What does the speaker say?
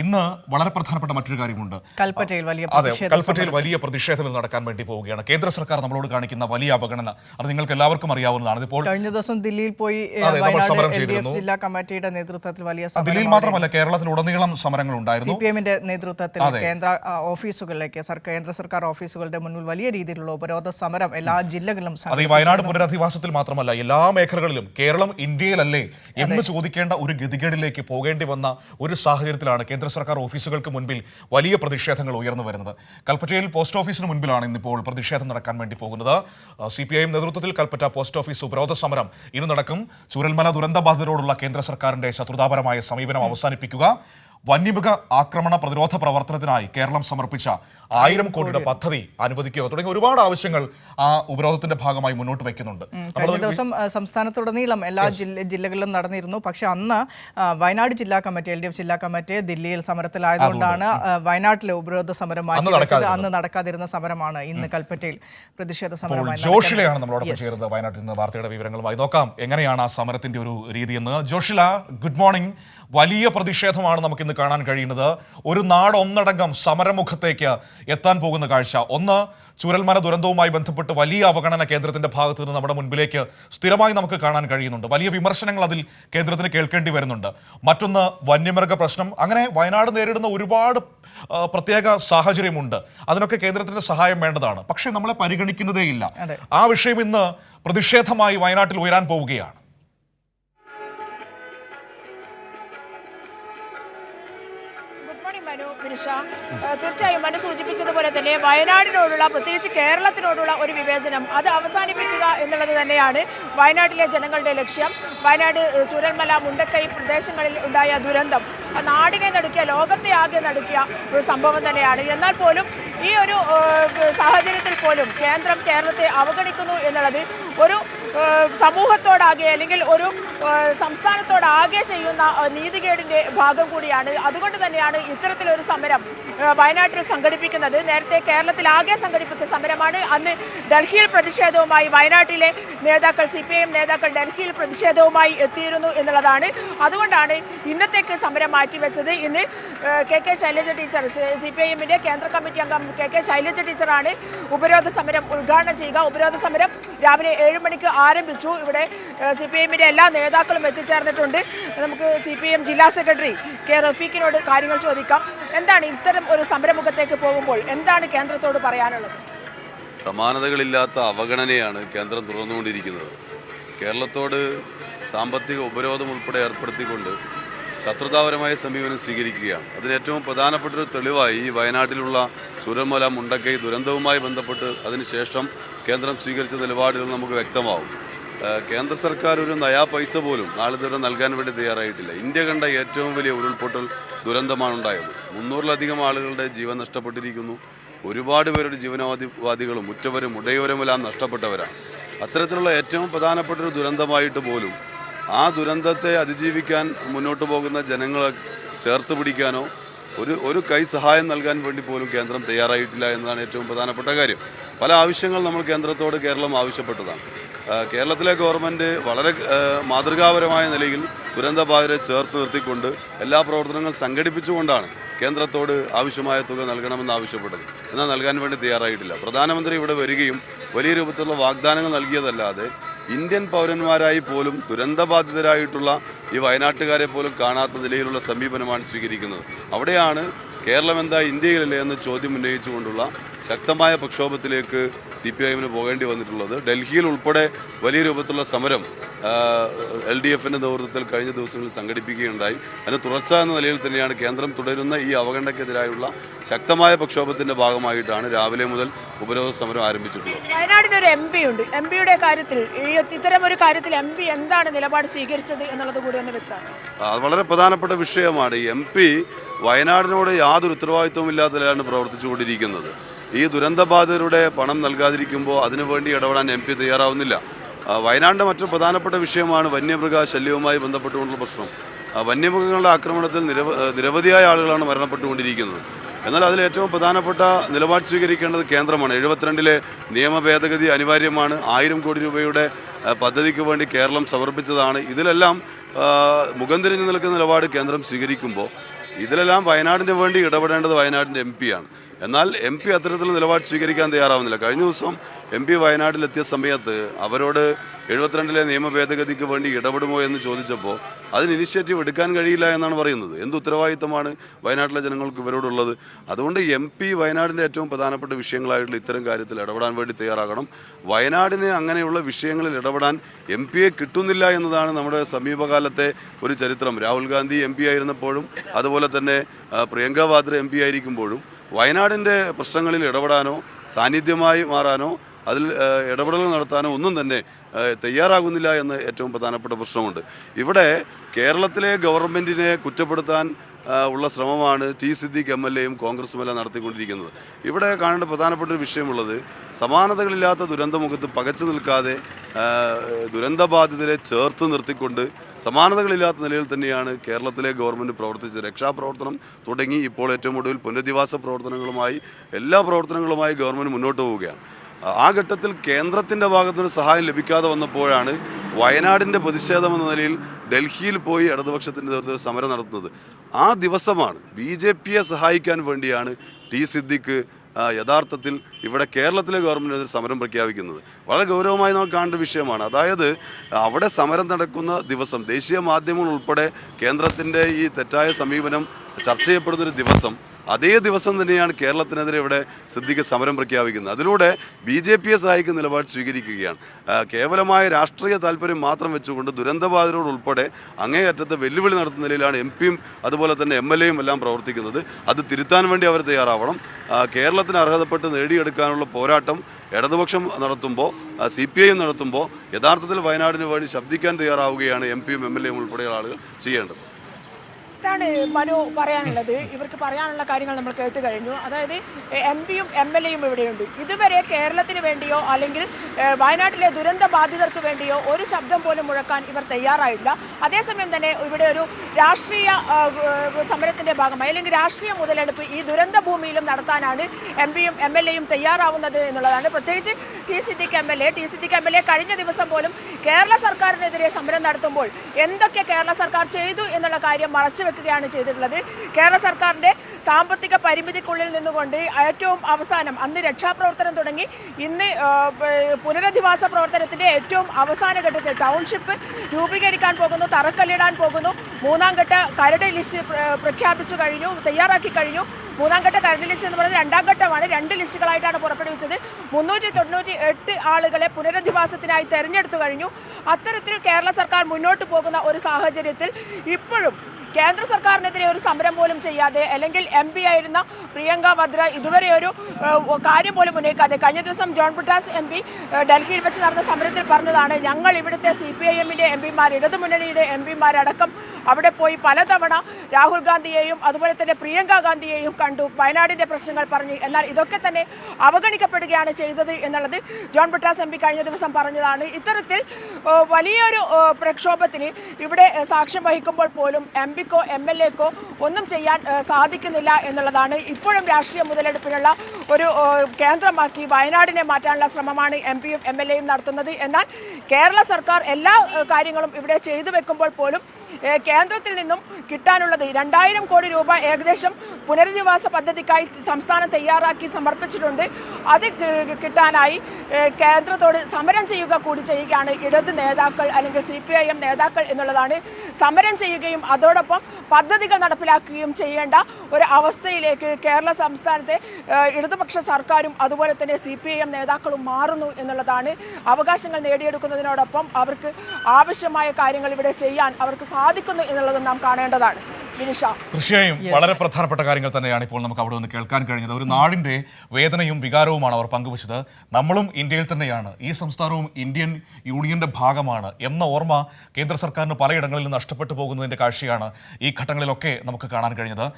ഇന്ന് വളരെ പ്രധാനപ്പെട്ട മറ്റൊരു കാര്യമുണ്ട്. കൽപ്പറ്റയിൽ വലിയ അതെ കൽപ്പറ്റയിൽ വലിയ പ്രതിഷേധങ്ങൾ നടക്കാൻ വേണ്ടി പോവുകയാണ്. കേന്ദ്ര സർക്കാർ നമ്മളോട് കാണിക്കുന്ന വലിയ അവഗണന. അത് നിങ്ങൾക്ക് എല്ലാവർക്കും അറിയാവുന്നതാണ്. ഇതിപ്പോൾ കഴിഞ്ഞ ദിവസം ദില്ലിയിൽ പോയി സമരം ചെയ്തിരുന്നു. ജില്ലാ കമ്മിറ്റിയുടെ നേതൃത്വത്തിൽ വലിയ ദില്ലിയിൽ മാത്രമല്ല കേരളത്തിലുടനീളം സമരങ്ങൾ സി ഉണ്ടായിരുന്നു. പി എമ്മിന്റെ നേതൃത്വത്തിൽ കേന്ദ്ര ഓഫീസുകളിലേക്ക് കേന്ദ്ര സർക്കാർ ഓഫീസുകളുടെ മുന്നിൽ വലിയ രീതിയിലുള്ള ഉപരോധ സമരം എല്ലാ ജില്ലകളിലും അത് ഈ വയനാട് പുനരധിവാസത്തിൽ മാത്രമല്ല എല്ലാ മേഖലകളിലും കേരളം ഇന്ത്യയിലല്ലേ എന്ന് ചോദിക്കേണ്ട ഒരു ഗതികേടിലേക്ക് പോകേണ്ടി വന്ന ഒരു സാഹചര്യത്തിലാണ് കേന്ദ്ര സർക്കാർ ഓഫീസുകൾക്ക് മുൻപിൽ വലിയ പ്രതിഷേധങ്ങൾ ഉയർന്നു വരുന്നത്. കൽപ്പറ്റയിൽ പോസ്റ്റ് ഓഫീസിന് മുൻപിലാണ് ഇന്നിപ്പോൾ പ്രതിഷേധം നടക്കാൻ വേണ്ടി പോകുന്നത്. സി പി ഐ എം നേതൃത്വത്തിൽ കൽപ്പറ്റ പോസ്റ്റ് ഓഫീസ് ഉപരോധ സമരം ഇന്ന് നടക്കും. ചൂരൽമല ദുരന്തബാധിതരോടുള്ള കേന്ദ്ര സർക്കാരിന്റെ ശത്രുതാപരമായ സമീപനം അവസാനിപ്പിക്കുക. വന്യമൃഗ ആക്രമണ പ്രതിരോധ പ്രവർത്തനത്തിനായി കേരളം സമർപ്പിച്ച ആയിരം കോടിയുടെ പദ്ധതി അനുവദിക്കുക തുടങ്ങിയ ഒരുപാട് ആവശ്യങ്ങൾ ആ ഉപരോധത്തിന്റെ ഭാഗമായി മുന്നോട്ട് വയ്ക്കുന്നുണ്ട്. കഴിഞ്ഞ ദിവസം സംസ്ഥാനത്തുടനീളം എല്ലാ ജില്ല ജില്ലകളിലും നടന്നിരുന്നു. പക്ഷെ അന്ന് വയനാട് ജില്ലാ കമ്മിറ്റി എൽ ഡി എഫ് ജില്ലാ കമ്മിറ്റി ദില്ലിയിൽ സമരത്തിലായതുകൊണ്ടാണ് വയനാട്ടിലെ ഉപരോധ സമരം അന്ന് നടക്കാതിരുന്ന സമരമാണ് ഇന്ന് കൽപ്പറ്റയിൽ പ്രതിഷേധ സമരം സമരമായി ജോഷിലയാണ് നമ്മളോടൊപ്പം ചേരുന്നത് വയനാട്ടിൽ നിന്ന് വാർത്തയുടെ വിവരങ്ങളുമായി നോക്കാം. എങ്ങനെയാണ് ആ സമരത്തിന്റെ ഒരു രീതി എന്ന് ജോഷില ഗുഡ് മോർണിംഗ്. വലിയ പ്രതിഷേധമാണ് നമുക്ക് ഇന്ന് കാണാൻ കഴിയുന്നത്. ഒരു നാട് ഒന്നടങ്കം സമരമുഖത്തേക്ക് എത്താൻ പോകുന്ന കാഴ്ച. ഒന്ന് ചുരൽമല ദുരന്തവുമായി ബന്ധപ്പെട്ട് വലിയ അവഗണന കേന്ദ്രത്തിന്റെ ഭാഗത്ത് നിന്ന് നമ്മുടെ മുൻപിലേക്ക് സ്ഥിരമായി നമുക്ക് കാണാൻ കഴിയുന്നുണ്ട്. വലിയ വിമർശനങ്ങൾ അതിൽ കേന്ദ്രത്തിന് കേൾക്കേണ്ടി വരുന്നുണ്ട്. മറ്റൊന്ന് വന്യമൃഗ പ്രശ്നം. അങ്ങനെ വയനാട് നേരിടുന്ന ഒരുപാട് പ്രത്യേക സാഹചര്യമുണ്ട്. അതിനൊക്കെ കേന്ദ്രത്തിന്റെ സഹായം വേണ്ടതാണ്. പക്ഷേ നമ്മളെ പരിഗണിക്കുന്നതേയില്ല. ആ വിഷയം ഇന്ന് പ്രതിഷേധമായി വയനാട്ടിൽ ഉയരാൻ പോവുകയാണ്. ഏഹ് തീർച്ചയായും മനു സൂചിപ്പിച്ചതുപോലെ തന്നെ വയനാടിനോടുള്ള പ്രത്യേകിച്ച് കേരളത്തിനോടുള്ള ഒരു വിവേചനം അത് അവസാനിപ്പിക്കുക എന്നുള്ളത് തന്നെയാണ് വയനാട്ടിലെ ജനങ്ങളുടെ ലക്ഷ്യം. വയനാട് ചൂരൽമല മുണ്ടക്കൈ പ്രദേശങ്ങളിൽ ഉണ്ടായ ദുരന്തം നാടിനെ നടുക്കിയ ലോകത്തെ ആകെ നടുക്കിയ ഒരു സംഭവം തന്നെയാണ്. എന്നാൽ പോലും ഈ ഒരു സാഹചര്യത്തിൽ പോലും കേന്ദ്രം കേരളത്തെ അവഗണിക്കുന്നു എന്നുള്ളത് ഒരു സമൂഹത്തോടാകെ അല്ലെങ്കിൽ ഒരു സംസ്ഥാനത്തോടാകെ ചെയ്യുന്ന നീതികേടിന്റെ ഭാഗം കൂടിയാണ്. അതുകൊണ്ട് തന്നെയാണ് ഇത്തരത്തിലൊരു സമരം വയനാട്ടിൽ സംഘടിപ്പിക്കുന്നത്. നേരത്തെ കേരളത്തിലാകെ സംഘടിപ്പിച്ച സമരമാണ്. അന്ന് ഡൽഹിയിൽ പ്രതിഷേധവുമായി വയനാട്ടിലെ നേതാക്കൾ സി നേതാക്കൾ ഡൽഹിയിൽ പ്രതിഷേധവുമായി എത്തിയിരുന്നു എന്നുള്ളതാണ്. അതുകൊണ്ടാണ് ഇന്നത്തേക്ക് സമരം മാറ്റിവെച്ചത്. ഇന്ന് K K Shailaja teacher C P I എമ്മിന്റെ കേന്ദ്ര കമ്മിറ്റി അംഗം കെ കെ ശൈലജ ടീച്ചറാണ് ഉപരോധ സമരം ഉദ്ഘാടനം ചെയ്യുക. ഉപരോധ സമരം രാവിലെ ഏഴ് മണിക്ക് ആരംഭിച്ചു. ഇവിടെ സി പി എമ്മിന്റെ എല്ലാ നേതാക്കളും എത്തിച്ചേർന്നിട്ടുണ്ട്. നമുക്ക് സി പി എം ജില്ലാ സെക്രട്ടറി കെ റഫീഖിനോട് കാര്യങ്ങൾ ചോദിക്കാം. എന്താണ് ഇത്തരം ഒരു സംരംഭത്തേക്ക് പോകുമ്പോൾ എന്താണ് കേന്ദ്രത്തോട് പറയാനുള്ളത്? സമാനതകളില്ലാത്ത അവഗണനയാണ് കേന്ദ്രം തുറന്നുകൊണ്ടിരിക്കുന്നത്. കേരളത്തോട് സാമ്പത്തിക ഉപരോധം ഉൾപ്പെടെ ഏർപ്പെടുത്തിക്കൊണ്ട് ശത്രുതാപരമായ സമീപനം സ്വീകരിക്കുകയാണ്. അതിന് ഏറ്റവും പ്രധാനപ്പെട്ടൊരു തെളിവായി ഈ വയനാട്ടിലുള്ള ചുരമല മുണ്ടക്കൈ ദുരന്തവുമായി ബന്ധപ്പെട്ട് അതിനുശേഷം കേന്ദ്രം സ്വീകരിച്ച നിലപാടിൽ നമുക്ക് വ്യക്തമാവും. കേന്ദ്ര സർക്കാർ ഒരു നയാ പൈസ പോലും നാളെ ദൂരം നൽകാൻ വേണ്ടി തയ്യാറായിട്ടില്ല. ഇന്ത്യ കണ്ട ഏറ്റവും വലിയ ഉരുൾപൊട്ടൽ ദുരന്തമാണ് ഉണ്ടായത്. മുന്നൂറിലധികം ആളുകളുടെ ജീവൻ നഷ്ടപ്പെട്ടിരിക്കുന്നു. ഒരുപാട് പേരുടെ ജീവനവാദിവാദികളും ഉറ്റവരും ഉടയവരുമെല്ലാം നഷ്ടപ്പെട്ടവരാണ്. അത്തരത്തിലുള്ള ഏറ്റവും പ്രധാനപ്പെട്ട ഒരു ദുരന്തമായിട്ട് പോലും ആ ദുരന്തത്തെ അതിജീവിക്കാൻ മുന്നോട്ട് പോകുന്ന ജനങ്ങളെ ചേർത്ത് പിടിക്കാനോ ഒരു ഒരു കൈ സഹായം നൽകാൻ വേണ്ടി പോലും കേന്ദ്രം തയ്യാറായിട്ടില്ല എന്നതാണ് ഏറ്റവും പ്രധാനപ്പെട്ട കാര്യം. പല ആവശ്യങ്ങൾ നമ്മൾ കേന്ദ്രത്തോട് കേരളം ആവശ്യപ്പെട്ടതാണ്. കേരളത്തിലെ ഗവൺമെന്റ് വളരെ മാതൃകാപരമായ നിലയിൽ ദുരന്തബാധിതരെ ചേർത്ത് നിർത്തിക്കൊണ്ട് എല്ലാ പ്രവർത്തനങ്ങളും സംഘടിപ്പിച്ചുകൊണ്ടാണ് കേന്ദ്രത്തോട് ആവശ്യമായ തുക നൽകണമെന്ന് ആവശ്യപ്പെട്ടത്. എന്നാൽ നൽകാൻ വേണ്ടി തയ്യാറായിട്ടില്ല. പ്രധാനമന്ത്രി ഇവിടെ വരികയും വലിയ രൂപത്തിലുള്ള വാഗ്ദാനങ്ങൾ നൽകിയതല്ലാതെ ഇന്ത്യൻ പൗരന്മാരായി പോലും ദുരന്തബാധിതരായിട്ടുള്ള ഈ വയനാട്ടുകാരെ പോലും കാണാത്ത നിലയിലുള്ള സമീപനമാണ് സ്വീകരിക്കുന്നത്. അവിടെയാണ് കേരളം എന്താ ഇന്ത്യയിലല്ലേ എന്ന ചോദ്യം ഉന്നയിച്ചുകൊണ്ടുള്ള ശക്തമായ പ്രക്ഷോഭത്തിലേക്ക് സി പി ഐ എമ്മിന് പോകേണ്ടി വന്നിട്ടുള്ളത്. ഡൽഹിയിൽ ഉൾപ്പെടെ വലിയ രൂപത്തിലുള്ള സമരം എൽ ഡി എഫിന്റെ നേതൃത്വത്തിൽ കഴിഞ്ഞ ദിവസങ്ങളിൽ സംഘടിപ്പിക്കുകയുണ്ടായി. അതിന് തുടർച്ച എന്ന നിലയിൽ തന്നെയാണ് കേന്ദ്രം തുടരുന്ന ഈ അവഗണനയ്ക്കെതിരായുള്ള ശക്തമായ പ്രക്ഷോഭത്തിന്റെ ഭാഗമായിട്ടാണ് രാവിലെ മുതൽ ഉപരോധ സമരം ആരംഭിച്ചിട്ടുള്ളത്. വയനാടിന് ഒരു എം പി ഉണ്ട്. എം പിയുടെ കാര്യത്തിൽ ഇത്തരം ഒരു കാര്യത്തിൽ എം പി എന്താണ് നിലപാട് സ്വീകരിച്ചത് എന്നുള്ളത് കൂടി ഒന്ന് വ്യക്തമാണ് അത് വളരെ പ്രധാനപ്പെട്ട വിഷയമാണ്. എം പി വയനാടിനോട് യാതൊരു ഉത്തരവാദിത്വമില്ലാത്തതിലാണ് പ്രവർത്തിച്ചുകൊണ്ടിരിക്കുന്നത്. ഈ ദുരന്തബാധിതരുടെ പണം നൽകാതിരിക്കുമ്പോൾ അതിനുവേണ്ടി ഇടപെടാൻ എം പി തയ്യാറാവുന്നില്ല. വയനാടിന്റെ മറ്റൊരു പ്രധാനപ്പെട്ട വിഷയമാണ് വന്യമൃഗ ശല്യവുമായി ബന്ധപ്പെട്ടുകൊണ്ടുള്ള പ്രശ്നം. വന്യമൃഗങ്ങളുടെ ആക്രമണത്തിൽ നിരവ നിരവധിയായ ആളുകളാണ് മരണപ്പെട്ടുകൊണ്ടിരിക്കുന്നത്. എന്നാൽ അതിൽ ഏറ്റവും പ്രധാനപ്പെട്ട നിലപാട് സ്വീകരിക്കേണ്ടത് കേന്ദ്രമാണ്. എഴുപത്തിരണ്ടിലെ നിയമ ഭേദഗതി അനിവാര്യമാണ്. ആയിരം കോടി രൂപയുടെ പദ്ധതിക്ക് വേണ്ടി കേരളം സമർപ്പിച്ചതാണ്. ഇതിലെല്ലാം മുഖം തിരിഞ്ഞു നിൽക്കുന്ന നിലപാട് കേന്ദ്രം സ്വീകരിക്കുമ്പോൾ ഇതിലെല്ലാം വയനാടിന് വേണ്ടി ഇടപെടേണ്ടത് വയനാടിന്റെ എം ആണ്. എന്നാൽ എം പി അത്തരത്തിലുള്ള നിലപാട് സ്വീകരിക്കാൻ തയ്യാറാവുന്നില്ല. കഴിഞ്ഞ ദിവസം എം പി വയനാട്ടിലെത്തിയ സമയത്ത് അവരോട് എഴുപത്തിരണ്ടിലെ നിയമ ഭേദഗതിക്ക് വേണ്ടി ഇടപെടുമോ എന്ന് ചോദിച്ചപ്പോൾ അതിന് ഇനിഷ്യേറ്റീവ് എടുക്കാൻ കഴിയില്ല എന്നാണ് പറയുന്നത്. എന്ത് ഉത്തരവാദിത്തമാണ് വയനാട്ടിലെ ജനങ്ങൾക്ക് ഇവരോടുള്ളത്? അതുകൊണ്ട് എം പി വയനാടിന്റെ ഏറ്റവും പ്രധാനപ്പെട്ട വിഷയങ്ങളായിട്ടുള്ള ഇത്തരം കാര്യത്തിൽ ഇടപെടാൻ വേണ്ടി തയ്യാറാകണം. വയനാടിന് അങ്ങനെയുള്ള വിഷയങ്ങളിൽ ഇടപെടാൻ എം പിയെ കിട്ടുന്നില്ല എന്നതാണ് നമ്മുടെ സമീപകാലത്തെ ഒരു ചരിത്രം. രാഹുൽ ഗാന്ധി എം പി ആയിരുന്നപ്പോഴും അതുപോലെ തന്നെ പ്രിയങ്ക വാദ്ര എം പി ആയിരിക്കുമ്പോഴും വയനാടിന്റെ പ്രശ്നങ്ങളിൽ ഇടപെടാനോ സാന്നിധ്യമായി മാറാനോ അതിൽ ഇടപെടൽ നടത്താനോ ഒന്നും തന്നെ തയ്യാറാകുന്നില്ല എന്ന് ഏറ്റവും പ്രധാനപ്പെട്ട പ്രശ്നമുണ്ട്. ഇവിടെ കേരളത്തിലെ ഗവൺമെന്റിനെ കുറ്റപ്പെടുത്താൻ ഉള്ള ശ്രമമാണ് ടി സിദ്ദിഖ് എം എൽ എയും കോൺഗ്രസും എല്ലാം നടത്തിക്കൊണ്ടിരിക്കുന്നത്. ഇവിടെ കാണേണ്ട പ്രധാനപ്പെട്ട ഒരു വിഷയമുള്ളത് സമാനതകളില്ലാത്ത ദുരന്തമുഖത്ത് പകച്ചു നിൽക്കാതെ ദുരന്തബാധിതരെ ചേർത്ത് നിർത്തിക്കൊണ്ട് സമാനതകളില്ലാത്ത നിലയിൽ തന്നെയാണ് കേരളത്തിലെ ഗവൺമെന്റ് പ്രവർത്തിച്ചത്. രക്ഷാപ്രവർത്തനം തുടങ്ങി ഇപ്പോൾ ഏറ്റവും ഒടുവിൽ പുനരധിവാസ പ്രവർത്തനങ്ങളുമായി എല്ലാ പ്രവർത്തനങ്ങളുമായി ഗവൺമെന്റ് മുന്നോട്ട് പോവുകയാണ്. ആ ഘട്ടത്തിൽ കേന്ദ്രത്തിന്റെ ഭാഗത്തുനിന്ന് സഹായം ലഭിക്കാതെ വന്നപ്പോഴാണ് വയനാടിന്റെ പ്രതിഷേധം എന്ന നിലയിൽ ഡൽഹിയിൽ പോയി ഇടതുപക്ഷത്തിന്റെ നേതൃത്വത്തിൽ സമരം നടത്തുന്നത്. ആ ദിവസമാണ് ബി ജെ പിയെ സഹായിക്കാൻ വേണ്ടിയാണ് ടി സിദ്ദിഖ് യഥാർത്ഥത്തിൽ ഇവിടെ കേരളത്തിലെ ഗവൺമെന്റ് സമരം പ്രഖ്യാപിക്കുന്നത്. വളരെ ഗൗരവമായി നമുക്ക് കാണേണ്ട വിഷയമാണ്. അതായത് അവിടെ സമരം നടക്കുന്ന ദിവസം ദേശീയ മാധ്യമങ്ങൾ ഉൾപ്പെടെ കേന്ദ്രത്തിന്റെ ഈ തെറ്റായ സമീപനം ചർച്ച ചെയ്യപ്പെടുന്നൊരു ദിവസം അതേ ദിവസം തന്നെയാണ് കേരളത്തിനെതിരെ ഇവിടെ സിദ്ദിഖ് സമരം പ്രഖ്യാപിക്കുന്നത്. അതിലൂടെ ബി ജെ പിയെ സഹായിക്കുന്ന നിലപാട് സ്വീകരിക്കുകയാണ്. കേവലമായ രാഷ്ട്രീയ താല്പര്യം മാത്രം വെച്ചുകൊണ്ട് ദുരന്തബാധിതരോട് ഉൾപ്പെടെ അങ്ങേയറ്റത്തെ വെല്ലുവിളി നടത്തുന്ന നിലയിലാണ് എം പിയും അതുപോലെ തന്നെ എം എൽ എയും എല്ലാം പ്രവർത്തിക്കുന്നത്. അത് തിരുത്താൻ വേണ്ടി അവർ തയ്യാറാവണം. കേരളത്തിന് അർഹതപ്പെട്ട് നേടിയെടുക്കാനുള്ള പോരാട്ടം ഇടതുപക്ഷം നടത്തുമ്പോൾ സി പി ഐ നടത്തുമ്പോൾ യഥാർത്ഥത്തിൽ വയനാടിന് വേണ്ടി ശബ്ദിക്കാൻ തയ്യാറാവുകയാണ് എം പിയും എം എൽ എയും ഉൾപ്പെടെയുള്ള ആളുകൾ ചെയ്യേണ്ടത്. ഇതാണ് മനു പറയാനുള്ളത്. ഇവർക്ക് പറയാനുള്ള കാര്യങ്ങൾ നമ്മൾ കേട്ട് കഴിഞ്ഞു. അതായത് എം പിയും എം എൽ എയും ഇവിടെയുണ്ട്. ഇതുവരെ കേരളത്തിന് വേണ്ടിയോ അല്ലെങ്കിൽ വയനാട്ടിലെ ദുരന്ത ബാധിതർക്ക് വേണ്ടിയോ ഒരു ശബ്ദം പോലും മുഴക്കാൻ ഇവർ തയ്യാറായില്ല. അതേസമയം തന്നെ ഇവിടെ ഒരു രാഷ്ട്രീയ സമരത്തിന്റെ ഭാഗമായി അല്ലെങ്കിൽ രാഷ്ട്രീയ മുതലെടുപ്പ് ഈ ദുരന്ത ഭൂമിയിലും നടത്താനാണ് എം പിയും എം എൽ എയും തയ്യാറാവുന്നത് എന്നുള്ളതാണ്. പ്രത്യേകിച്ച് T Siddique M L A T Siddique M L A കഴിഞ്ഞ ദിവസം പോലും കേരള സർക്കാരിനെതിരെ സമരം നടത്തുമ്പോൾ എന്തൊക്കെ കേരള സർക്കാർ ചെയ്തു എന്നുള്ള കാര്യം മറച്ചു വെക്കുകയാണ് ചെയ്തിട്ടുള്ളത്. കേരള സർക്കാരിന്റെ സാമ്പത്തിക പരിമിതിക്കുള്ളിൽ നിന്നുകൊണ്ട് ഏറ്റവും അവസാനം അന്ന് രക്ഷാപ്രവർത്തനം തുടങ്ങി. ഇന്ന് പുനരധിവാസ പ്രവർത്തനത്തിന്റെ ഏറ്റവും അവസാന ഘട്ടത്തിൽ ടൗൺഷിപ്പ് രൂപീകരിക്കാൻ പോകുന്നു തറക്കല്ലിടാൻ പോകുന്നു. മൂന്നാം ഘട്ട കരട് ലിസ്റ്റ് പ്രഖ്യാപിച്ചു കഴിഞ്ഞു തയ്യാറാക്കി കഴിഞ്ഞു. മൂന്നാം ഘട്ട കരട് ലിസ്റ്റ് എന്ന് പറയുന്നത് രണ്ടാം ഘട്ടമാണ്. രണ്ട് ലിസ്റ്റുകളായിട്ടാണ് പുറപ്പെടുവിച്ചത്. മുന്നൂറ്റി തൊണ്ണൂറ്റി എട്ട് ആളുകളെ പുനരധിവാസത്തിനായി തെരഞ്ഞെടുത്തു കഴിഞ്ഞു. അത്തരത്തിൽ കേരള സർക്കാർ മുന്നോട്ട് പോകുന്ന ഒരു സാഹചര്യത്തിൽ ഇപ്പോഴും കേന്ദ്ര സർക്കാരിനെതിരെ ഒരു സമരം പോലും ചെയ്യാതെ അല്ലെങ്കിൽ എം പി ആയിരുന്ന പ്രിയങ്ക വദ്ര ഇതുവരെ ഒരു കാര്യം പോലും ഉന്നയിക്കാതെ കഴിഞ്ഞ ദിവസം ജോൺ ബുട്ടാസ് എം പി ഡൽഹിയിൽ വെച്ച് നടന്ന സമരത്തിൽ പറഞ്ഞതാണ് ഞങ്ങൾ ഇവിടുത്തെ സി പി ഐ എമ്മിന്റെ എം പിമാർ ഇടതുമുന്നണിയുടെ എം പിമാരടക്കം അവിടെ പോയി പലതവണ രാഹുൽ ഗാന്ധിയെയും അതുപോലെ തന്നെ പ്രിയങ്ക ഗാന്ധിയെയും കണ്ടു വയനാടിന്റെ പ്രശ്നങ്ങൾ പറഞ്ഞു എന്നാൽ ഇതൊക്കെ തന്നെ അവഗണിക്കപ്പെടുകയാണ് ചെയ്തത് എന്നുള്ളത് ജോൺ ബുട്ടാസ് എം പി കഴിഞ്ഞ ദിവസം പറഞ്ഞതാണ്. ഇത്തരത്തിൽ വലിയൊരു പ്രക്ഷോഭത്തിന് ഇവിടെ സാക്ഷ്യം വഹിക്കുമ്പോൾ പോലും എം പിക്കോ എം എൽ എക്കോ ഒന്നും ചെയ്യാൻ സാധിക്കുന്നില്ല എന്നുള്ളതാണ് ഇപ്പോഴും രാഷ്ട്രീയ മുതലെടുപ്പിനുള്ള ഒരു കേന്ദ്രമാക്കി വയനാടിനെ മാറ്റാനുള്ള ശ്രമമാണ് എം പിയും എം എൽ എയും നടത്തുന്നത്. എന്നാൽ കേരള സർക്കാർ എല്ലാ കാര്യങ്ങളും ഇവിടെ ചെയ്തു വെക്കുമ്പോൾ പോലും കേന്ദ്രത്തിൽ നിന്നും കിട്ടാനുള്ളത് രണ്ടായിരം കോടി രൂപ ഏകദേശം പുനരധിവാസ പദ്ധതിക്കായി സംസ്ഥാനം തയ്യാറാക്കി സമർപ്പിച്ചിട്ടുണ്ട്. അത് കിട്ടാനായി കേന്ദ്രത്തോട് സമരം ചെയ്യുക കൂടി ചെയ്യുകയാണ് ഇടത് നേതാക്കൾ അല്ലെങ്കിൽ സി നേതാക്കൾ എന്നുള്ളതാണ്. സമരം ചെയ്യുകയും അതോടൊപ്പം പദ്ധതികൾ നടപ്പിലാക്കുകയും ചെയ്യേണ്ട ഒരു അവസ്ഥയിലേക്ക് കേരള സംസ്ഥാനത്തെ ഇടതുപക്ഷ സർക്കാരും അതുപോലെ തന്നെ സി പി ഐ എം നേതാക്കളും മാറുന്നു എന്നുള്ളതാണ് അവകാശങ്ങൾ നേടിയെടുക്കുന്നതിനോടൊപ്പം അവർക്ക് ആവശ്യമായ കാര്യങ്ങൾ ഇവിടെ ചെയ്യാൻ അവർക്ക് സാധിക്കുന്നു എന്നുള്ളതും നാം കാണേണ്ടതാണ്. തീർച്ചയായും വളരെ പ്രധാനപ്പെട്ട കാര്യങ്ങൾ തന്നെയാണ് ഇപ്പോൾ നമുക്ക് അവിടെ നിന്ന് കേൾക്കാൻ കഴിഞ്ഞത്. ഒരു നാടിന്റെ വേദനയും വികാരവുമാണ് അവർ പങ്കുവച്ചത്. നമ്മളും ഇന്ത്യയിൽ തന്നെയാണ്. ഈ സംസ്ഥാനവും ഇന്ത്യൻ യൂണിയന്റെ ഭാഗമാണ് എന്ന ഓർമ്മ കേന്ദ്ര സർക്കാരിന് പലയിടങ്ങളിൽ നഷ്ടപ്പെട്ടു പോകുന്നതിന്റെ കാഴ്ചയാണ് ഈ ഘട്ടങ്ങളിലൊക്കെ നമുക്ക് കാണാൻ കഴിഞ്ഞത്.